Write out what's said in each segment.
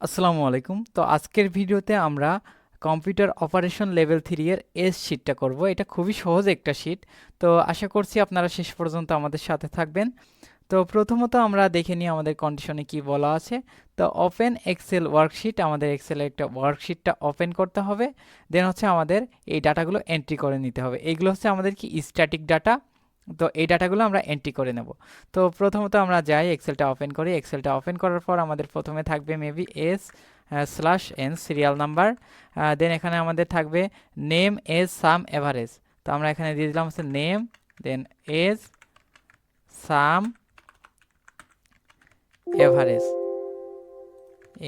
আসসালামু আলাইকুম। তো আজকের ভিডিওতে আমরা কম্পিউটার অপারেশন লেভেল থ্রি এর এস শিটটা করব। এটা খুবই সহজ একটা শিট তো আশা করছি আপনারা শেষ পর্যন্ত আমাদের সাথে থাকবেন। তো প্রথমত আমরা দেখে নিই আমাদের কন্ডিশনে কি বলা আছে। তো ওপেন এক্সেল ওয়ার্কশিট আমাদের এক্সেলের একটা ওয়ার্কশিটটা ওপেন করতে হবে। দেন হচ্ছে আমাদের এই ডাটাগুলো এন্ট্রি করে নিতে হবে। এগুলো হচ্ছে আমাদের কি স্ট্যাটিক ডাটা তো এই ডাটাগুলো আমরা এন্ট্রি করে নেব। তো প্রথমত আমরা যাই এক্সেলটা ওপেন করি। এক্সেলটা ওপেন করার পর আমাদের প্রথমে থাকবে maybe S slash N serial number then এখানে আমাদের থাকবে নেম এজ সাম এভারেজ তো আমরা এখানে দিয়ে দিলাম হচ্ছে name then age sum average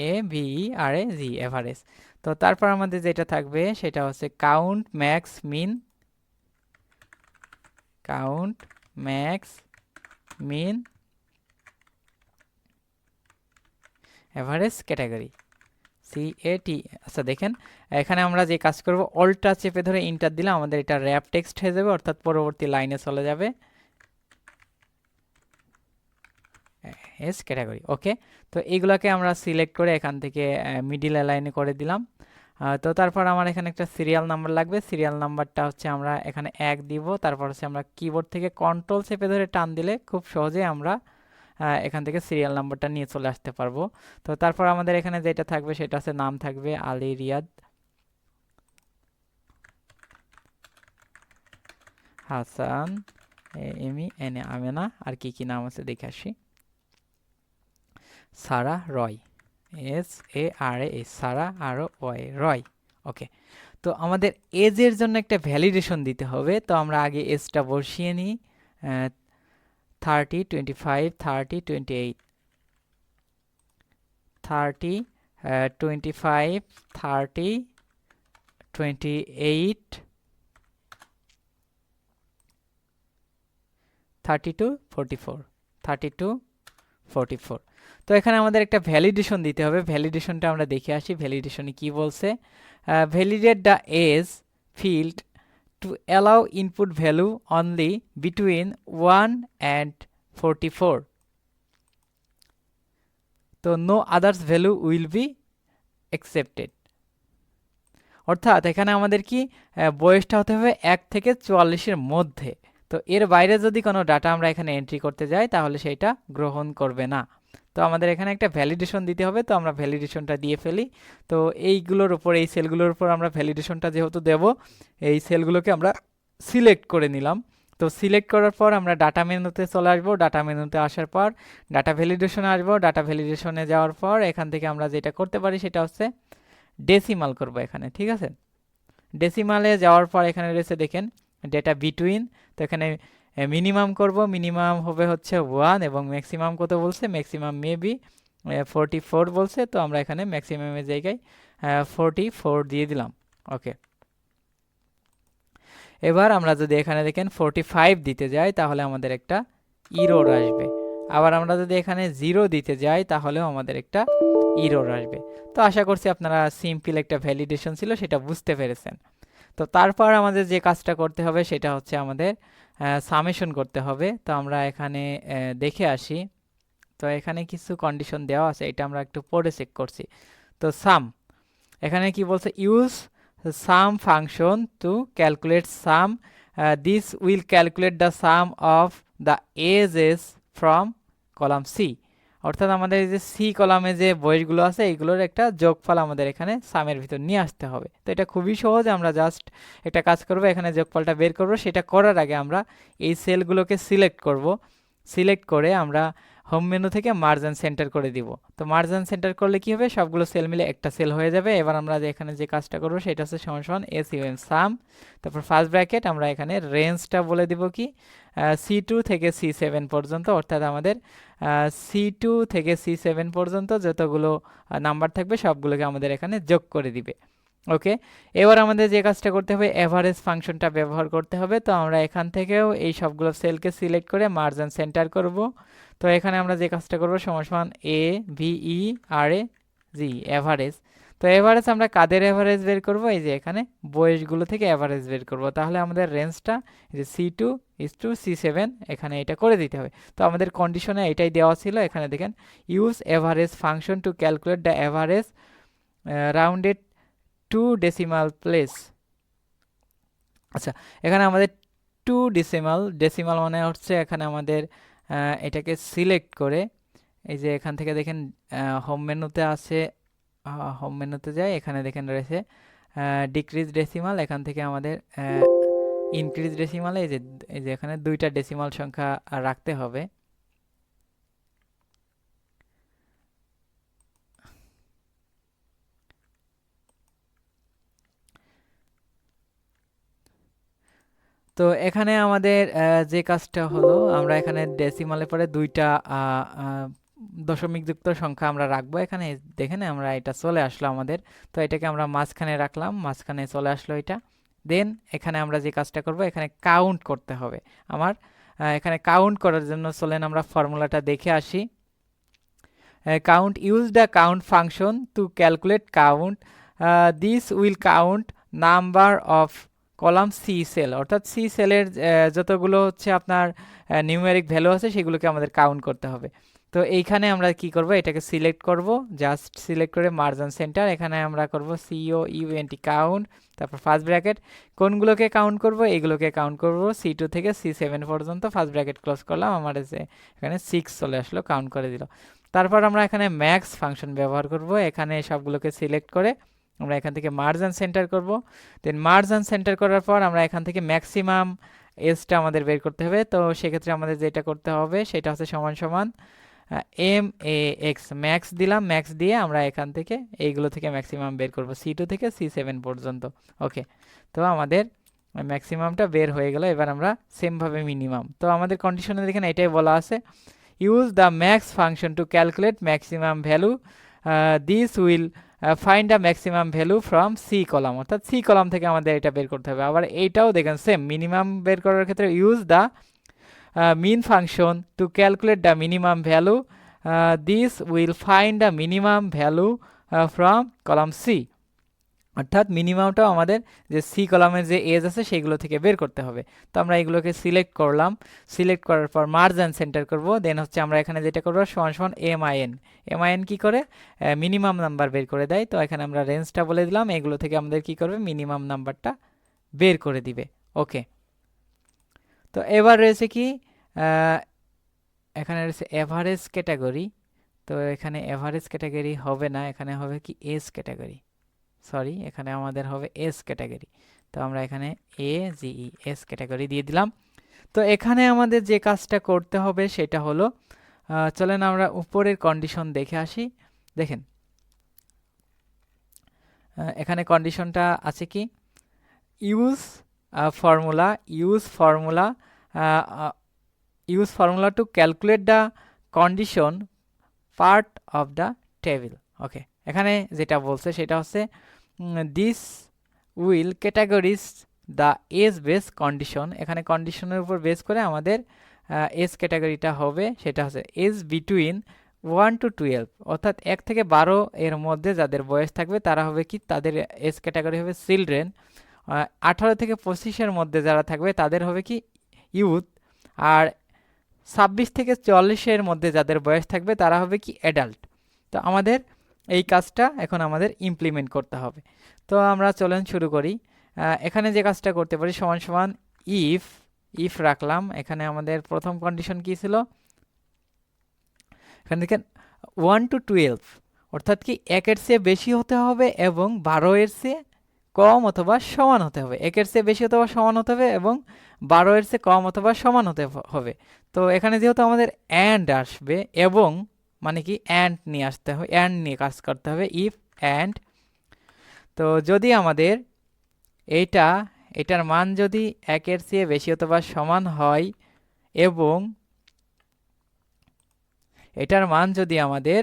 A V R A G average তো তারপর আমাদের যেটা থাকবে সেটা হচ্ছে count max min count max min average category C A T আচ্ছা দেখেন, এখানে আমরা যে কাজ করব অল্টা চেপে ধরে ইন্টার দিলে আমাদের এটা র্যাপ টেক্সট হয়ে যাবে, অর্থাৎ পরবর্তী লাইনে চলে যাবে। এস ক্যাটাগরি ওকে তো এইগুলোকে আমরা সিলেক্ট করে এখান থেকে মিডিল লাইনে করে দিলাম। তো তারপর আমার এখানে একটা সিরিয়াল নাম্বার লাগবে। সিরিয়াল নাম্বারটা হচ্ছে আমরা এখানে এক দিব। তারপর হচ্ছে আমরা কিবোর্ড থেকে কন্ট্রোল চেপে ধরে টান দিলে খুব সহজে আমরা এখান থেকে সিরিয়াল নাম্বারটা নিয়ে চলে আসতে পারব। তো তারপর আমাদের এখানে যেটা থাকবে সেটা হচ্ছে নাম থাকবে আলী রিয়াদ। হাসান এমি এনে আমেনা। আর কি কি নাম আছে দেখে আসি। সারা রয়। এস, এ, আর, এ, সারা, আর, ওয়াই, রয়। ওকে, তো আমাদের এজের জন্য একটা ভ্যালিডেশন দিতে হবে। তো আমরা আগে এজটা বসিয়ে নিই। Thirty twenty five thirty twenty eight thirty twenty five thirty twenty eight thirty two forty four thirty two forty four তো এখানে আমাদের একটা ভ্যালিডেশন দিতে হবে। ভ্যালিডেশনটা আমরা দেখে আসি। ভ্যালিডেশনে কি বলছে? Validate the age field to allow input value only between one and forty four তো no others value will be accepted অর্থাৎ এখানে আমাদের কি বয়সটা হতে হবে এক থেকে চুয়াল্লিশের মধ্যে। তো এর বাইরে যদি কোনো ডাটা আমরা এখানে এন্ট্রি করতে যাই, তাহলে সেটা গ্রহণ করবে না। তো আমাদের এখানে একটা ভ্যালিডেশন দিতে হবে, তো আমরা ভ্যালিডেশনটা দিয়ে ফেলি। তো এইগুলোর উপর, এই সেলগুলোর উপর আমরা ভ্যালিডেশনটা যেহেতু দেব, এই সেলগুলোকে আমরা সিলেক্ট করে নিলাম। তো সিলেক্ট করার পর আমরা ডাটা মেনুতে চলে আসব। ডাটা মেনুতে আসার পর ডাটা ভ্যালিডেশনে আসব। ডাটা ভ্যালিডেশনে যাওয়ার পর এখান থেকে আমরা যেটা করতে পারি সেটা হচ্ছে ডেসিমাল করব এখানে, ঠিক আছে? ডেসিমালে যাওয়ার পর এখানে রয়েছে দেখেন ডেটা বিটুইন তো এখানে মিনিমাম করব মিনিমাম হবে হচ্ছে ওয়ান এবং ম্যাক্সিমাম কত বলছে? ম্যাক্সিমাম মেবি ফোরটি ফোর বলছে, তো আমরা এখানে ম্যাক্সিমামের জায়গায় ফোরটি ফোর দিয়ে দিলাম। ওকে এবার আমরা যদি এখানে দেখেন ফোরটি ফাইভ দিতে যাই, তাহলে আমাদের একটা ইরোর আসবে। আবার আমরা যদি এখানে জিরো দিতে যাই, তাহলেও আমাদের একটা ইরোর আসবে। তো আশা করছি আপনারা সিম্পল একটা ভ্যালিডেশন ছিল, সেটা বুঝতে পেরেছেন। তো তারপর আমাদের যে কাজটা করতে হবে সেটা হচ্ছে আমাদের সামেশন করতে হবে। তো আমরা এখানে দেখে আসি। তো এখানে কিছু কন্ডিশন দেওয়া আছে, এটা আমরা একটু পরে চেক করছি। তো সাম এখানে কি বলছে use sum function to calculate sum this will calculate the sum of the ages from column C অর্থাৎ আমাদের এই যে সি কলামে যে বয়সগুলো আছে, এইগুলোর একটা যোগফল আমাদের এখানে সামের ভিতর নিয়ে আসতে হবে। তো এটা খুবই সহজ, আমরা জাস্ট একটা কাজ করব, এখানে যোগফলটা বের করব, সেটা করার আগে আমরা এই সেলগুলোকে সিলেক্ট করব। সিলেক্ট করে আমরা হোম মেনু থেকে মার্জান সেন্টার করে দিব। তো মার্জান সেন্টার করলে কি হবে? সবগুলো সেল মিলে একটা সেল হয়ে যাবে। এবার আমরা এখানে যে কাজটা করব, সেটা হচ্ছে সমান সমান এস ইউএম সাম তারপর ফার্স্ট ব্র্যাকেট আমরা এখানে রেঞ্জটা বলে দিব কি? সি টু থেকে সি সেভেন পর্যন্ত, অর্থাৎ আমাদের সি টু থেকে সি সেভেন পর্যন্ত যতগুলো নাম্বার থাকবে, সবগুলোকে আমাদের এখানে যোগ করে দিবে। ওকে? এবার আমাদের যে কাজটা করতে হবে এভারেজ ফাংশনটা ব্যবহার করতে হবে। তো আমরা এখান থেকেও এই সবগুলো সেলকে সিলেক্ট করে মার্জান সেন্টার করব। তো এখানে আমরা যে কাজটা করব, সমান A V E R A G average তো এভারেজ আমরা কাদের এভারেজ বের করব? এই যে এখানে বয়সগুলো থেকে এভারেজ বের করব। তাহলে আমাদের রেঞ্জটা যে C two is to C seven এখানে এটা করে দিতে হবে। তো আমাদের কন্ডিশনে এটাই দেওয়া ছিল। এখানে দেখেন use average function to calculate the average rounded two decimal place আচ্ছা এখানে আমাদের টু ডেসিমাল ডেসিমাল মানে হচ্ছে এখানে আমাদের এটাকে সিলেক্ট করে এই যে এখান থেকে দেখেন হোম মেনুতে আছে হোম মেনুতে যায় এখানে দেখেন রয়েছে ডিক্রিজ ডেসিমাল এখান থেকে আমাদের ইনক্রিজ ডেসিমালে এই যে এই যে এখানে দুইটা ডেসিমাল সংখ্যা রাখতে হবে। তো এখানে আমাদের যে কাজটা হলো, আমরা এখানে ডেসিমালে পরে দুইটা দশমিক যুক্ত সংখ্যা আমরা রাখব। এখানে দেখেন আমরা এটা চলে আসলো আমাদের। তো এটাকে আমরা মাঝখানে রাখলাম, মাঝখানে চলে আসলো এটা। দেন এখানে আমরা যে কাজটা করব, এখানে কাউন্ট করতে হবে। আমার এখানে কাউন্ট করার জন্য চলেন আমরা ফর্মুলাটা দেখে আসি। Count use the count function to calculate count this will count number of column C cell অর্থাৎ সি সেলের যতগুলো হচ্ছে আপনার নিউমেরিক ভ্যালু আছে, সেগুলোকে আমাদের কাউন্ট করতে হবে। তো এইখানে আমরা কি করব? এটাকে সিলেক্ট করব জাস্ট সিলেক্ট করে মার্জান সেন্টার এখানে আমরা করব C O U N T count তারপর ফার্স্ট ব্র্যাকেট কোনগুলোকে কাউন্ট করব? এগুলোকে কাউন্ট করব সি টু থেকে সি সেভেন পর্যন্ত ফার্স্ট ব্র্যাকেট ক্লোজ করলাম, আমার যে এখানে সিক্স চলে আসলো কাউন্ট করে দিল। তারপর আমরা এখানে ম্যাক্স ফাংশন ব্যবহার করব, এখানে সবগুলোকে সিলেক্ট করে আমরা এখান থেকে মার্জান সেন্টার করব। দেন মার্জান সেন্টার করার পর আমরা এখান থেকে ম্যাক্সিমাম এসটা আমাদের বের করতে হবে। তো সেক্ষেত্রে আমাদের যেটা করতে হবে, সেটা হচ্ছে সমান সমান এম এ এক্স ম্যাক্স দিলাম। ম্যাক্স দিয়ে আমরা এখান থেকে এইগুলো থেকে ম্যাক্সিমাম বের করব সি টু থেকে সি সেভেন পর্যন্ত। ওকে তো আমাদের ম্যাক্সিমামটা বের হয়ে গেল। এবার আমরা সেমভাবে মিনিমাম তো আমাদের কন্ডিশনে দেখেন এটাই বলা আছে। Use the max function to calculate maximum value this will find the maximum value from C column অর্থাৎ সি কলাম থেকে আমাদের এটা বের করতে হবে। আবার এইটাও দেখেন সেম মিনিমাম বের করার ক্ষেত্রে use the min function to calculate the minimum value this will find the minimum value from column C অর্থাৎ মিনিমামটাও আমাদের যে সি কলামের যে এজ আছে সেগুলো থেকে বের করতে হবে। তো আমরা এগুলোকে সিলেক্ট করলাম। সিলেক্ট করার পর মার্জান সেন্টার করব। দেন হচ্ছে আমরা এখানে যেটা করব, সমান সমান M I N M I N কী করে? মিনিমাম নাম্বার বের করে দেয়। তো এখানে আমরা রেঞ্জটা বলে দিলাম। এগুলো থেকে আমাদের কি করবে? মিনিমাম নাম্বারটা বের করে দিবে। ওকে। তো এবার রয়েছে কি? এখানে রয়েছে এভারেজ ক্যাটাগরি তো এখানে এভারেজ ক্যাটাগরি হবে না। এখানে হবে কি? এস ক্যাটাগরি সরি এখানে আমাদের হবে এস ক্যাটাগরি তো আমরা এখানে এ জিই এস ক্যাটাগরি দিয়ে দিলাম। তো এখানে আমাদের যে কাজটা করতে হবে সেটা হলো চলেন আমরা উপরের কন্ডিশন দেখে আসি। দেখেন। এখানে কন্ডিশনটা আছে কি? Use formula use formula use formula to calculate the condition part of the table okay এখানে যেটা বলছে সেটা হচ্ছে this will categorize the age base condition এখানে কন্ডিশনের উপর বেস করে আমাদের এজ ক্যাটাগরিটা হবে, সেটা হচ্ছে age between one to twelve অর্থাৎ এক থেকে বারো এর মধ্যে যাদের বয়স থাকবে, তারা হবে কি? তাদের এজ ক্যাটাগরি হবে চিলড্রেন আঠারো থেকে পঁচিশের মধ্যে যারা থাকবে, তাদের হবে কি? ইউথ আর ছাব্বিশ থেকে চল্লিশের মধ্যে যাদের বয়স থাকবে, তারা হবে কি? অ্যাডাল্ট তো আমাদের এই কাজটা এখন আমাদের ইমপ্লিমেন্ট করতে হবে। তো আমরা চলেন শুরু করি। এখানে যে কাজটা করতে পারি, সমান সমান ইফ ইফ রাখলাম, এখানে আমাদের প্রথম কন্ডিশন কি ছিল? এখানে দেখেন ওয়ান টু টুয়েলভ অর্থাৎ কি একের চেয়ে বেশি হতে হবে এবং বারো এর চেয়ে কম অথবা সমান হতে হবে। একের চেয়ে বেশি অথবা সমান হতে হবে এবং বারো এর চেয়ে কম অথবা সমান হতে হবে। তো এখানে যেহেতু আমাদের অ্যান্ড আসবে এবং মানে কি অ্যান্ড নিয়ে আসতে হবে অ্যান্ড নিয়ে কাজ করতে হবে ইফ অ্যান্ড তো যদি আমাদের এইটা এটার মান যদি একের চেয়ে বেশি অথবা সমান হয় এবং এটার মান যদি আমাদের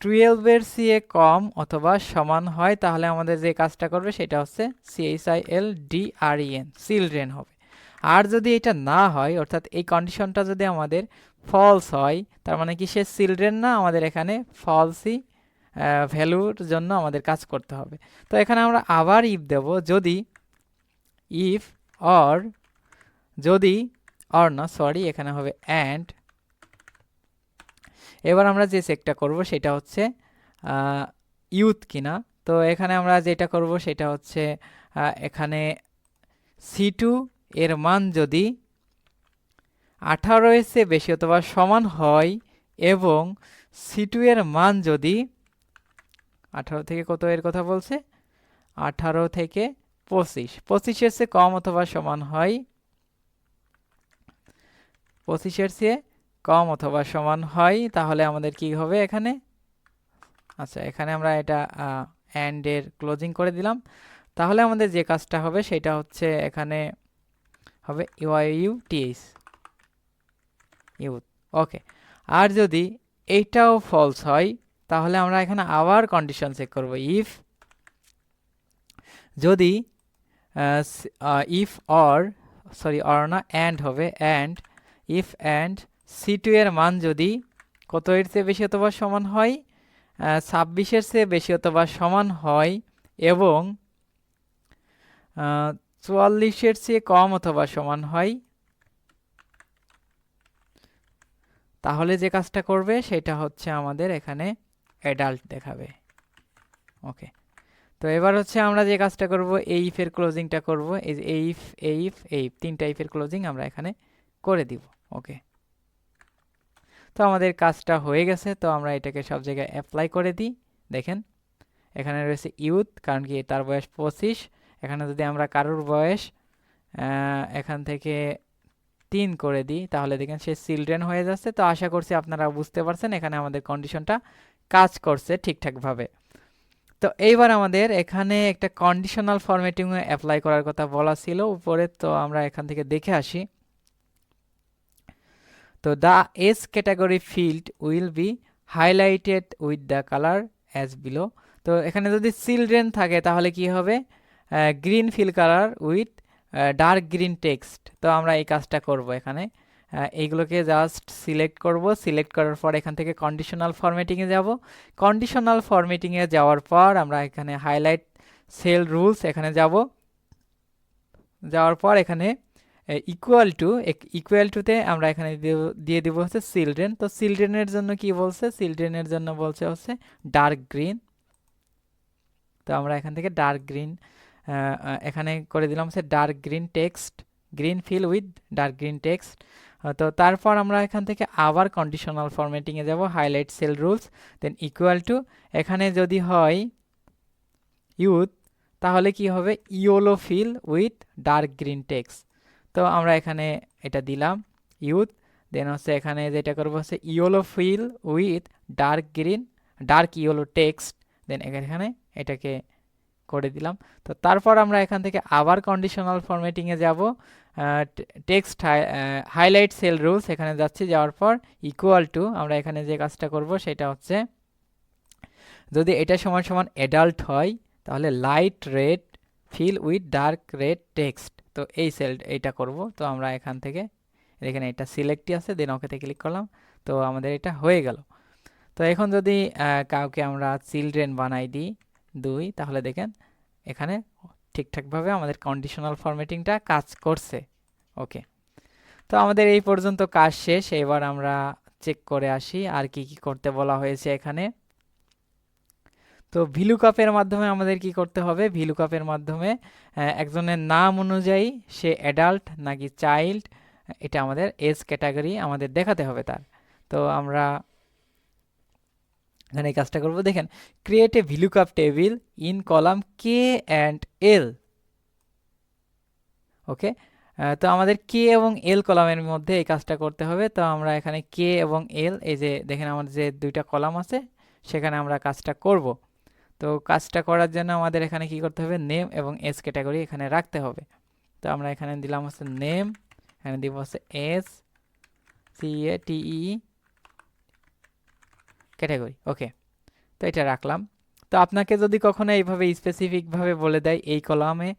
টুয়েলভের চেয়ে কম অথবা সমান হয়, তাহলে আমাদের যে কাজটা করবে সেটা হচ্ছে C H I L D R N children হবে। আর যদি এটা না হয়, অর্থাৎ এই কন্ডিশনটা যদি আমাদের ফলস হয়, তার মানে কি সে চিলড্রেন না, আমাদের এখানে ফলসই ভ্যালুর জন্য আমাদের কাজ করতে হবে। তো এখানে আমরা আবার ইফ দেব, যদি ইফ অর যদি অর না সরি এখানে হবে অ্যান্ড এবার আমরা যে চেকটা করব, সেটা হচ্ছে ইউথ কিনা। তো এখানে আমরা যেটা করব, সেটা হচ্ছে এখানে সি টু এর মান যদি আঠারো চেয়ে বেশি অথবা সমান হয় এবং সি টু এর মান যদি আঠারো থেকে কত এর কথা বলছে? আঠারো থেকে পঁচিশ। পঁচিশের চেয়ে কম অথবা সমান হয়? পঁচিশের চেয়ে কম অথবা সমান হয়, তাহলে আমাদের কি হবে এখানে? আচ্ছা এখানে আমরা এটা অ্যান্ড এর ক্লোজিং করে দিলাম। তাহলে আমাদের যে কাজটা হবে সেটা হচ্ছে এখানে হবে ইউ টিএস ইউথ ওকে আর যদি এইটাও ফলস হয় তাহলে আমরা এখানে আবার কন্ডিশন চেক করব। ইফ যদি ইফ অর সরি অর না অ্যান্ড হবে and if and C two এর মান যদি কত এর চেয়ে বেশি অথবা সমান হয়? ছাব্বিশের চেয়ে বেশি অথবা সমান হয় এবং চুয়াল্লিশের চেয়ে কম অথবা সমান হয়, তাহলে যে কাজটা করবে সেটা হচ্ছে আমাদের এখানে অ্যাডাল্ট দেখাবে। ওকে তো এবার হচ্ছে আমরা যে কাজটা করব, এই ইফের ক্লোজিংটা করব, এই যে এইফ এইফ এই তিন টাইপের ক্লোজিং আমরা এখানে করে দিব। ওকে তো আমাদের কাজটা হয়ে গেছে, তো আমরা এটাকে সব জায়গায় অ্যাপ্লাই করে দিই। দেখেন, এখানে রয়েছে ইউথ কারণ কি তার বয়স পঁচিশ। এখানে যদি আমরা কারোর বয়স এখান থেকে তিন করে দিই, তাহলে দেখেন সে চিলড্রেন হয়ে যাচ্ছে। তো আশা করছি আপনারা বুঝতে পারছেন, এখানে আমাদের কন্ডিশনটা কাজ করছে ঠিকঠাকভাবে। তো এইবার আমাদের এখানে একটা কন্ডিশনাল ফরম্যাটিং অ্যাপ্লাই করার কথা বলা ছিল। উপরে তো আমরা এখান থেকে দেখে আসি। তো the S category field will be highlighted with the colour as below তো এখানে যদি চিলড্রেন থাকে তাহলে কি হবে? Green fill colour with dark green text তো আমরা এই কাজটা করব এখানে। এইগুলোকে জাস্ট সিলেক্ট করব। সিলেক্ট করার পর এখান থেকে কন্ডিশনাল ফরম্যাটিংয়ে যাব। কন্ডিশনাল ফরম্যাটিংয়ে যাওয়ার পর আমরা এখানে হাইলাইট সেল রুলস এখানে যাব। যাওয়ার পর এখানে ইকুয়াল টু ইকুয়াল টুতে আমরা এখানে দিয়ে দিব হচ্ছে চিলড্রেন তো চিলড্রেনের জন্য কি বলছে? চিলড্রেনের জন্য বলছে হচ্ছে ডার্ক গ্রিন তো আমরা এখান থেকে ডার্ক গ্রিন এখানে করে দিলাম হচ্ছে dark green text green fill with dark green text তো তারপর আমরা এখান থেকে আবার কন্ডিশনাল ফরম্যাটিংয়ে যাব highlight cell rules then equal to এখানে যদি হয় ইউথ তাহলে কি হবে? Yellow fill with dark green text তো আমরা এখানে এটা দিলাম ইউথ দেন হচ্ছে এখানে যেটা করব হচ্ছে yellow fill with dark green dark yellow text then এখানে এটাকে করে দিলাম। তো তারপর আমরা এখান থেকে আবার কন্ডিশনাল ফরম্যাটিংয়ে যাব টেক্সট হাইলাইট সেল রুলস এখানে যাচ্ছি, যাওয়ার পর ইকুয়াল টু আমরা এখানে যে কাজটা করব সেটা হচ্ছে, যদি এটা সমান সমান অ্যাডাল্ট হয়, তাহলে light red fill with dark red text তো এই সেল এইটা করব। তো আমরা এখান থেকে, এখানে এটা সিলেক্টই আছে দেন ওকেতে ক্লিক করলাম। তো আমাদের এটা হয়ে গেল। তো এখন যদি কাউকে আমরা চিলড্রেন বানাই দিই, দুই, তাহলে দেখেন, এখানে ঠিকঠাকভাবে আমাদের কন্ডিশনাল ফরম্যাটিংটা কাজ করছে। ওকে তো আমাদের এই পর্যন্ত কাজ শেষ। এবার আমরা চেক করে আসি আর কি কি করতে বলা হয়েছে এখানে। তো ভিলু কাপের মাধ্যমে আমাদের কি করতে হবে? ভিলু কাপের মাধ্যমে একজনের নাম অনুযায়ী সে অ্যাডাল্ট নাকি চাইল্ড এটা আমাদের এজ ক্যাটাগরি আমাদের দেখাতে হবে তার। তো আমরা এখানে এই কাজটা করব। দেখেন create a VLOOKUP table in column K and L okay তো আমাদের কে এবং এল কলামের মধ্যে এই কাজটা করতে হবে। তো আমরা এখানে কে এবং এল এই যে দেখেন আমাদের যে দুইটা কলাম আছে, সেখানে আমরা কাজটা করব। তো কাজটা করার জন্য আমাদের এখানে কি করতে হবে? নেম এবং এস ক্যাটাগরি এখানে রাখতে হবে। তো আমরা এখানে দিলাম হচ্ছে নেম এখানে দিব হচ্ছে S C A T E category, okay. তো এটা রাখলাম। তো আপনাকে যদি কখনো এইভাবে স্পেসিফিকভাবে বলে দেয়, এই কলামে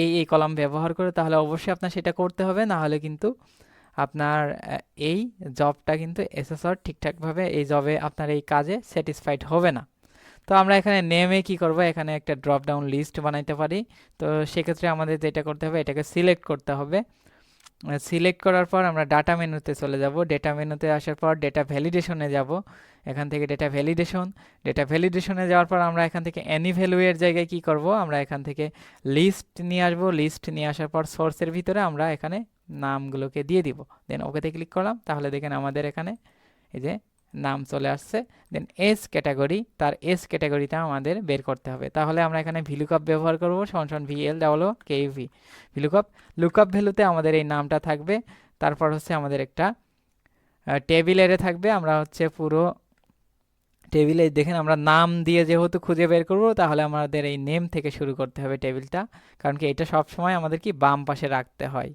এই এই কলাম ব্যবহার করে, তাহলে অবশ্যই আপনার সেটা করতে হবে। না হলে কিন্তু আপনার এই জবটা কিন্তু এসএসআর ঠিকঠাকভাবে এই জবে আপনার এই কাজে স্যাটিসফাইড হবে না। তো আমরা এখানে নেমে কি করব? এখানে একটা ড্রপ ডাউন লিস্ট বানাইতে পারি। তো সেক্ষেত্রে আমাদের যেটা করতে হবে, এটাকে সিলেক্ট করতে হবে। সিলেক্ট করার পর আমরা ডাটা মেনুতে চলে যাব। ডেটা মেনুতে আসার পর ডেটা ভ্যালিডেশনে যাব। এখান থেকে ডেটা ভ্যালিডেশন ডেটা ভ্যালিডেশনে যাওয়ার পর আমরা এখান থেকে অ্যানি ভ্যালুয়ের জায়গায় কি করব? আমরা এখান থেকে লিস্ট নিয়ে আসব। লিস্ট নিয়ে আসার পর সোর্সের ভিতরে আমরা এখানে নামগুলোকে দিয়ে দিব। দেন ওকেতে ক্লিক করলাম। তাহলে দেখেন আমাদের এখানে এই যে নাম চলে আসছে। দেন এস ক্যাটাগরি তার এস ক্যাটাগরিটা আমাদের বের করতে হবে। তাহলে আমরা এখানে ভিলুকাপ ব্যবহার করব সমান V L double K V VLOOKUP lookup ভ্যালুতে আমাদের এই নামটা থাকবে। তারপর হচ্ছে আমাদের একটা টেবিল এরে থাকবে। আমরা হচ্ছে পুরো টেবিলে দেখেন আমরা নাম দিয়ে যেহেতু খুঁজে বের করব, তাহলে আমাদের এই নেম থেকে শুরু করতে হবে টেবিলটা কারণ কি এটা সব সময় আমাদের কি বাম পাশে রাখতে হয়।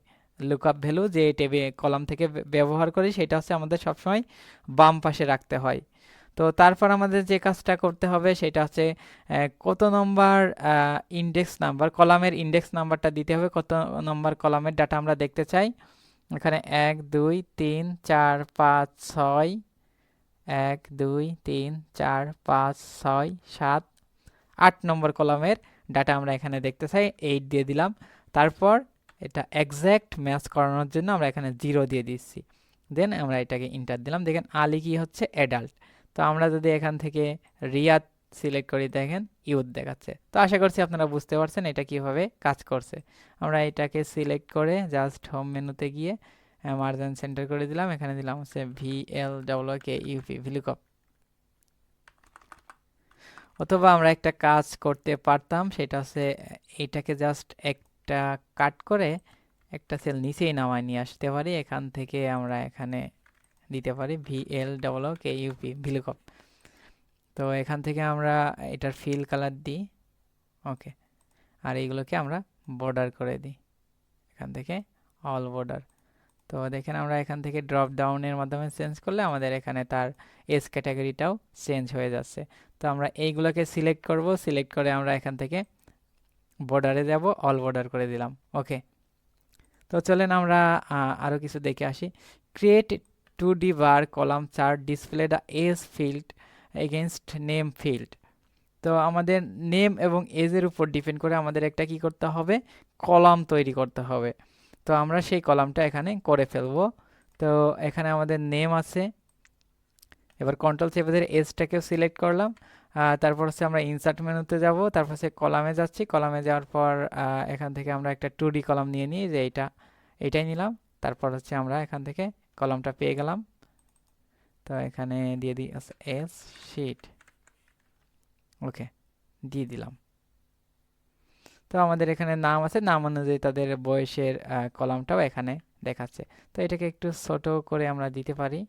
লুকআপ ভ্যালু যে টেবিল কলাম থেকে ব্যবহার করি, সেটা হচ্ছে আমাদের সবসময় বাম পাশে রাখতে হয়। তো তারপর আমাদের যে কাজটা করতে হবে, সেটা হচ্ছে কত নম্বর ইন্ডেক্স নাম্বার কলামের ইন্ডেক্স নাম্বারটা দিতে হবে, কত নম্বর কলামের ডাটা আমরা দেখতে চাই। এখানে এক, দুই, তিন, চার, পাঁচ, ছয়, এক, দুই, তিন, চার, পাঁচ, ছয়, সাত, আট নম্বর কলামের ডাটা আমরা এখানে দেখতে চাই এইট দিয়ে দিলাম। তারপর এটা এক্স্যাক্ট ম্যাচ করানোর জন্য আমরা এখানে জিরো দিয়ে দিচ্ছি। দেন আমরা এটাকে ইন্টার দিলাম। দেখেন আলি কি হচ্ছে? অ্যাডাল্ট তো আমরা যদি এখান থেকে রিয়াদ সিলেক্ট করি, দেখেন ইউথ দেখাচ্ছে। তো আশা করছি আপনারা বুঝতে পারছেন এটা কীভাবে কাজ করছে। আমরা এটাকে সিলেক্ট করে জাস্ট হোম মেনুতে গিয়ে মার্জিন সেন্টার করে দিলাম। এখানে দিলাম হচ্ছে V L double K U P VLOOKUP অথবা আমরা একটা কাজ করতে পারতাম, সেটা হচ্ছে এটাকে জাস্ট একটা কাট করে একটা সেল নিচেই নামায় নিয়ে আসতে পারি। এখান থেকে আমরা এখানে দিতে পারি V L double K U P VLOOKUP তো এখান থেকে আমরা এটার ফিল কালার দিই। ওকে আর এইগুলোকে আমরা বর্ডার করে দিই। এখান থেকে অল বর্ডার তো দেখেন আমরা এখান থেকে ড্রপ ডাউনের মাধ্যমে চেঞ্জ করলে আমাদের এখানে তার এস ক্যাটাগরিটাও চেঞ্জ হয়ে যাচ্ছে। তো আমরা এইগুলোকে সিলেক্ট করব। সিলেক্ট করে আমরা এখান থেকে বর্ডারে যাব অল বর্ডার করে দিলাম ওকে তো চলেন আমরা আরও কিছু দেখে আসি। Create two D bar column chart display the age field against name field তো আমাদের নেম এবং এজের উপর ডিপেন্ড করে আমাদের একটা কি করতে হবে? কলাম তৈরি করতে হবে। তো আমরা সেই কলামটা এখানে করে ফেলব। তো এখানে আমাদের নেম আছে। এবার কন্ট্রোল চেপে এজটাকেও সিলেক্ট করলাম। তারপর হচ্ছে আমরা ইনসার্ট মেনুতে যাব, তারপর হচ্ছে কলামে যাচ্ছি, কলামে যাওয়ার পর এখান থেকে আমরা একটা টু ডি কলাম নিয়ে নিই, যে এইটা এটাই নিলাম, তারপর হচ্ছে আমরা এখান থেকে কলামটা পেয়ে গেলাম। তো এখানে দিয়ে দিই এস শিট ওকে দিয়ে দিলাম। তো আমাদের এখানে নাম আছে, নাম অনুযায়ী তাদের বয়সের কলামটাও এখানে দেখাচ্ছে। তো এটাকে একটু ছোট করে আমরা দিতে পারি।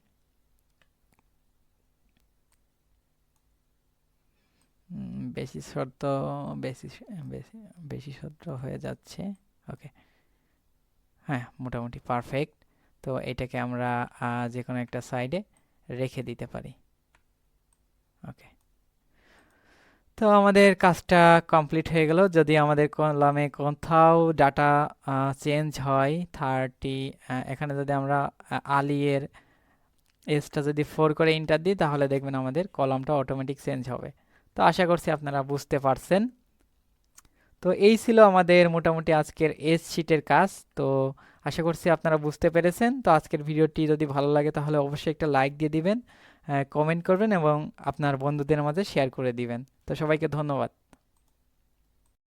বেশি ছোট বেশি বেশি ছোট হয়ে যাচ্ছে। ওকে হ্যাঁ মোটামুটি পারফেক্ট তো এটাকে আমরা যে কোনো একটা সাইডে রেখে দিতে পারি। ওকে তো আমাদের কাজটা কমপ্লিট হয়ে গেল। যদি আমাদের কলামে কোথাও ডাটা চেঞ্জ হয় থার্টি এখানে যদি আমরা আলিয়ের এসটা যদি ফোর করে ইন্টার দিই, তাহলে দেখবেন আমাদের কলামটা অটোমেটিক চেঞ্জ হবে। তো আশা করছি আপনারা বুঝতে পারছেন। তো এই ছিল আমাদের মোটামুটি আজকের এস শিটের কাজ। তো আশা করছি আপনারা বুঝতে পেরেছেন। তো আজকের ভিডিওটি যদি ভালো লাগে তাহলে অবশ্যই একটা লাইক দিয়ে দিবেন কমেন্ট করবেন এবং আপনার বন্ধুদের মাঝে শেয়ার করে দিবেন। তো সবাইকে ধন্যবাদ।